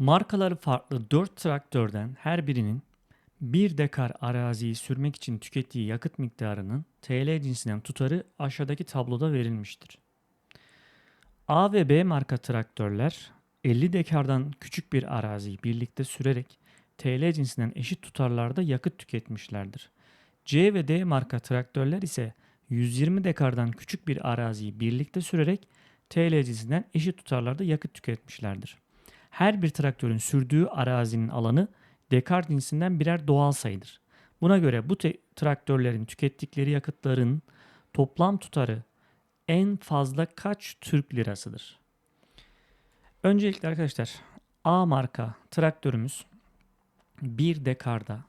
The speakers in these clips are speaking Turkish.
Markaları farklı 4 traktörden her birinin 1 dekar araziyi sürmek için tükettiği yakıt miktarının TL cinsinden tutarı aşağıdaki tabloda verilmiştir. A ve B marka traktörler 50 dekardan küçük bir araziyi birlikte sürerek TL cinsinden eşit tutarlarda yakıt tüketmişlerdir. C ve D marka traktörler ise 120 dekardan küçük bir araziyi birlikte sürerek TL cinsinden eşit tutarlarda yakıt tüketmişlerdir. Her bir traktörün sürdüğü arazinin alanı dekar cinsinden birer doğal sayıdır. Buna göre bu traktörlerin tükettikleri yakıtların toplam tutarı en fazla kaç Türk lirasıdır? Öncelikle arkadaşlar A marka traktörümüz 1 dekarda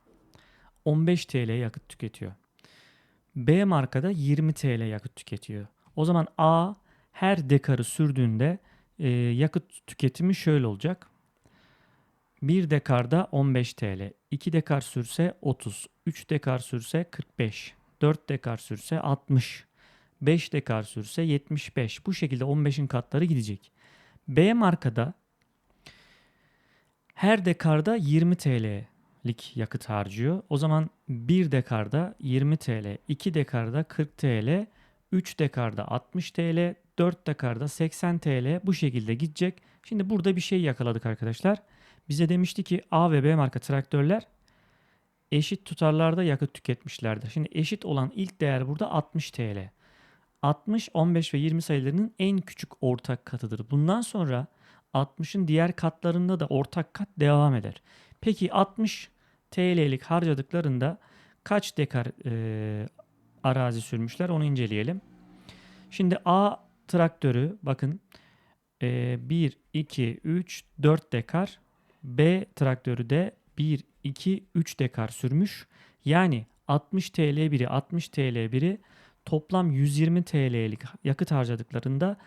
15 TL yakıt tüketiyor. B markada 20 TL yakıt tüketiyor. O zaman A her dekarı sürdüğünde e, yakıt tüketimi şöyle olacak. 1 dekarda 15 TL, 2 dekar sürse 30, 3 dekar sürse 45, 4 dekar sürse 60, 5 dekar sürse 75. Bu şekilde 15'in katları gidecek. B markada her dekarda 20 TL'lik yakıt harcıyor. O zaman 1 dekarda 20 TL, 2 dekarda 40 TL, 3 dekarda 60 TL, 4 dekarda 80 TL bu şekilde gidecek. Şimdi burada bir şey yakaladık arkadaşlar. Bize demişti ki A ve B marka traktörler eşit tutarlarda yakıt tüketmişlerdir. Şimdi eşit olan ilk değer burada 60 TL. 60, 15 ve 20 sayılarının en küçük ortak katıdır. Bundan sonra 60'ın diğer katlarında da ortak kat devam eder. Peki 60 TL'lik harcadıklarında kaç dekar e, arazi sürmüşler onu inceleyelim. Şimdi A traktörü bakın e, 1, 2, 3, 4 dekar. B traktörü de 1, 2, 3 dekar sürmüş. Yani 60 TL biri 60 TL biri toplam 120 TL'lik yakıt harcadıklarında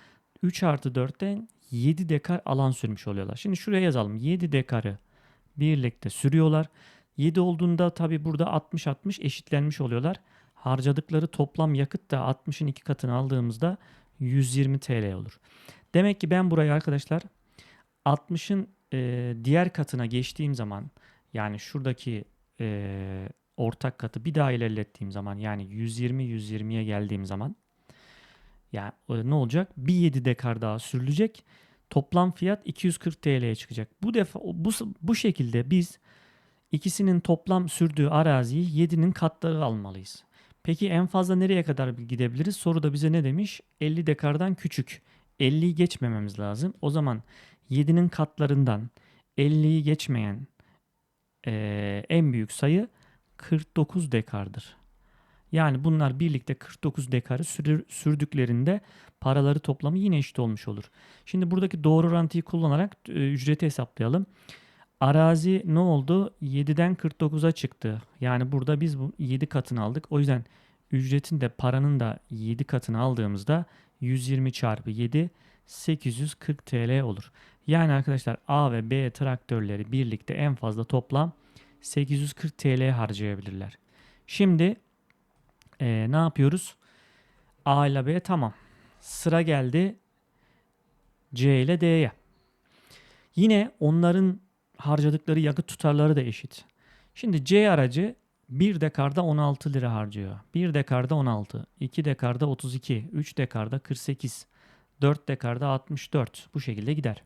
3 artı 4'ten 7 dekar alan sürmüş oluyorlar. Şimdi şuraya yazalım. 7 dekarı birlikte sürüyorlar. 7 olduğunda tabi burada 60-60 eşitlenmiş oluyorlar. Harcadıkları toplam yakıt da 60'ın iki katını aldığımızda 120 TL olur. Demek ki ben burayı arkadaşlar 60'ın e, diğer katına geçtiğim zaman yani şuradaki e, ortak katı bir daha ilerlettiğim zaman yani 120-120'ye geldiğim zaman yani e, ne olacak? Bir 7 dekar daha sürülecek. Toplam fiyat 240 TL'ye çıkacak. Bu defa bu, bu şekilde biz ikisinin toplam sürdüğü araziyi 7'nin katları almalıyız. Peki en fazla nereye kadar gidebiliriz? Soruda bize ne demiş? 50 dekardan küçük. 50'yi geçmememiz lazım. O zaman 7'nin katlarından 50'yi geçmeyen e, en büyük sayı 49 dekardır. Yani bunlar birlikte 49 dekarı sürdüklerinde paraları toplamı yine eşit olmuş olur. Şimdi buradaki doğru orantıyı kullanarak e, ücreti hesaplayalım. Arazi ne oldu? 7'den 49'a çıktı. Yani burada biz bu 7 katını aldık. O yüzden ücretin de paranın da 7 katını aldığımızda 120 çarpı 7 840 TL olur. Yani arkadaşlar A ve B traktörleri birlikte en fazla toplam 840 TL harcayabilirler. Şimdi e, ne yapıyoruz? A ile B tamam. Sıra geldi C ile D'ye. Yine onların harcadıkları yakıt tutarları da eşit. Şimdi C aracı 1 dekarda 16 lira harcıyor. 1 dekarda 16, 2 dekarda 32, 3 dekarda 48, 4 dekarda 64 bu şekilde gider.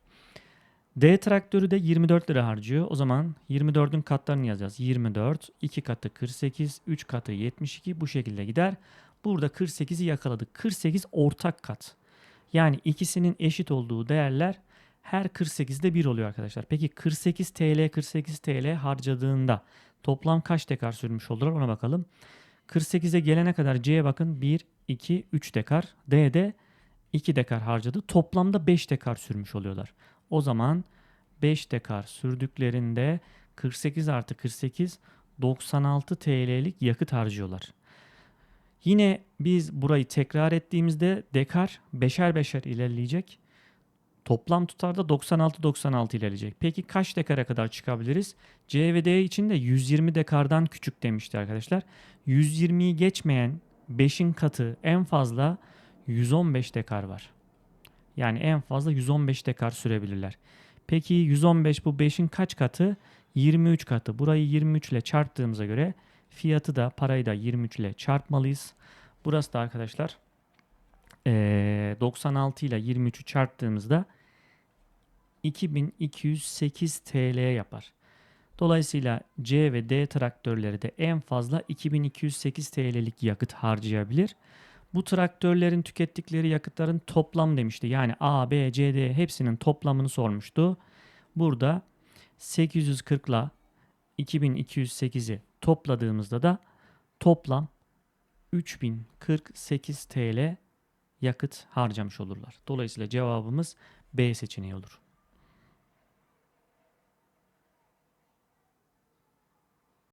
D traktörü de 24 lira harcıyor. O zaman 24'ün katlarını yazacağız. 24, 2 katı 48, 3 katı 72 bu şekilde gider. Burada 48'i yakaladık. 48 ortak kat. Yani ikisinin eşit olduğu değerler her 48'de 1 oluyor arkadaşlar. Peki 48 TL 48 TL harcadığında toplam kaç dekar sürmüş olur ona bakalım. 48'e gelene kadar C'ye bakın 1, 2, 3 dekar. D'de 2 dekar harcadı. Toplamda 5 dekar sürmüş oluyorlar. O zaman 5 dekar sürdüklerinde 48 artı 48 96 TL'lik yakıt harcıyorlar. Yine biz burayı tekrar ettiğimizde dekar beşer beşer ilerleyecek. Toplam tutarda 96-96 ilerleyecek. Peki kaç dekara kadar çıkabiliriz? C ve için de 120 dekardan küçük demişti arkadaşlar. 120'yi geçmeyen 5'in katı en fazla 115 dekar var. Yani en fazla 115 dekar sürebilirler. Peki 115 bu 5'in kaç katı? 23 katı. Burayı 23 ile çarptığımıza göre fiyatı da parayı da 23 ile çarpmalıyız. Burası da arkadaşlar eee, 96 ile 23'ü çarptığımızda 2208 TL yapar. Dolayısıyla C ve D traktörleri de en fazla 2208 TL'lik yakıt harcayabilir. Bu traktörlerin tükettikleri yakıtların toplam demişti. Yani A, B, C, D hepsinin toplamını sormuştu. Burada 840 ile 2208'i topladığımızda da toplam 3048 TL yakıt harcamış olurlar. Dolayısıyla cevabımız B seçeneği olur.